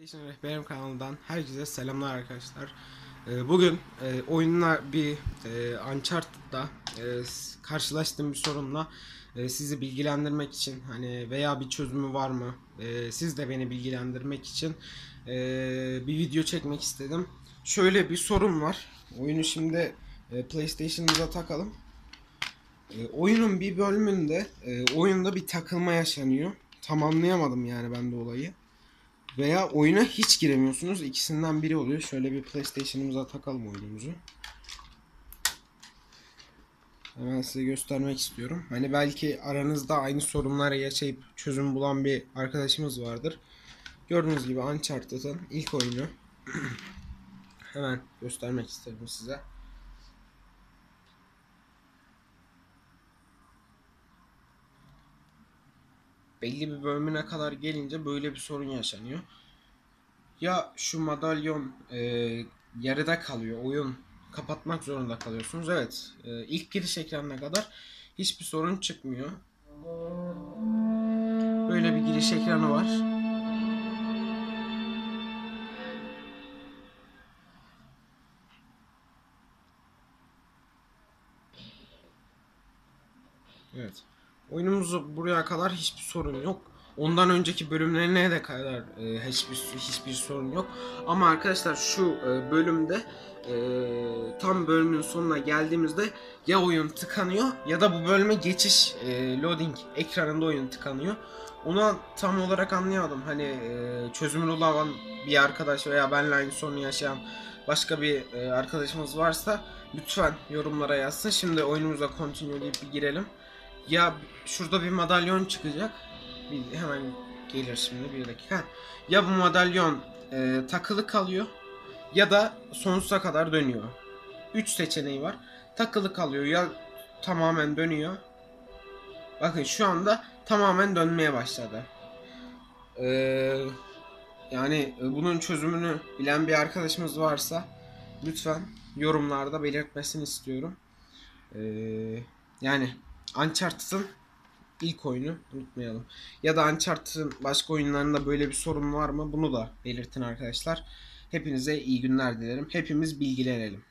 PlayStation Rehberim kanalından herkese selamlar arkadaşlar. Ee, Bugün e, oyunla bir e, Uncharted'da e, karşılaştığım bir sorunla sizi bilgilendirmek için hani veya bir çözümü var mı? Siz de beni bilgilendirmek için bir video çekmek istedim. Şöyle bir sorun var. Oyunu şimdi PlayStation'ımıza takalım. Oyunun bir bölümünde oyunda bir takılma yaşanıyor. Tam anlayamadım yani ben de olayı. Veya oyuna hiç giremiyorsunuz. İkisinden biri oluyor. Şöyle bir PlayStation'ımıza takalım oyunumuzu. Hemen size göstermek istiyorum. Hani belki aranızda aynı sorunları yaşayıp çözüm bulan bir arkadaşımız vardır. Gördüğünüz gibi Uncharted'ın ilk oyunu. Hemen göstermek isterim size. Belli bir bölümüne kadar gelince böyle bir sorun yaşanıyor. Ya şu madalyon e, yarıda kalıyor, oyun kapatmak zorunda kalıyorsunuz. Evet, e, ilk giriş ekranına kadar hiçbir sorun çıkmıyor. Böyle bir giriş ekranı var. Evet. Oyunumuz buraya kadar hiçbir sorun yok. Ondan önceki bölümlerine de kadar e, hiçbir hiçbir sorun yok. Ama arkadaşlar şu e, bölümde e, tam bölümün sonuna geldiğimizde ya oyun tıkanıyor ya da bu bölüme geçiş e, loading ekranında oyun tıkanıyor. Onu tam olarak anlayamadım. Hani e, çözümünü olan bir arkadaş veya benimle aynı sorunu yaşayan başka bir e, arkadaşımız varsa lütfen yorumlara yazsın. Şimdi oyunumuza continue deyip bir girelim. Ya şurada bir madalyon çıkacak. Bir, hemen gelir şimdi bir dakika. Ya bu madalyon e, takılı kalıyor ya da sonsuza kadar dönüyor. 3 seçeneği var. Takılı kalıyor ya tamamen dönüyor. Bakın şu anda tamamen dönmeye başladı. Ee, yani bunun çözümünü bilen bir arkadaşımız varsa lütfen yorumlarda belirtmesini istiyorum. Ee, yani Uncharted'ın ilk oyunu unutmayalım. Ya da Uncharted'ın başka oyunlarında böyle bir sorun var mı? Bunu da belirtin arkadaşlar. Hepinize iyi günler dilerim. Hepimiz bilgilenelim.